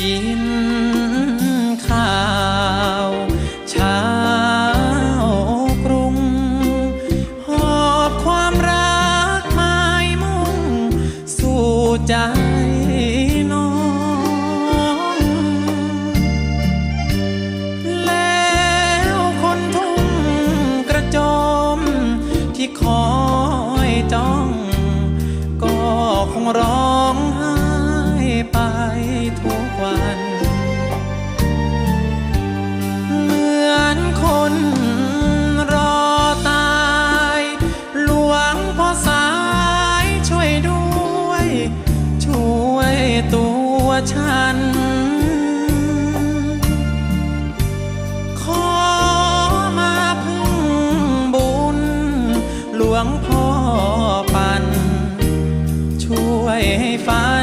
กินข้าวเช้ากรุง หอบความรักหมายมุ่ง สู่ใจน้อง แล้วคนทุ่งกระโจมที่คอยจ้อง ก็คงร้อง ฉัน ขอมาพึ่งบุญ หลวงพ่อปัน ช่วยให้ฟ้า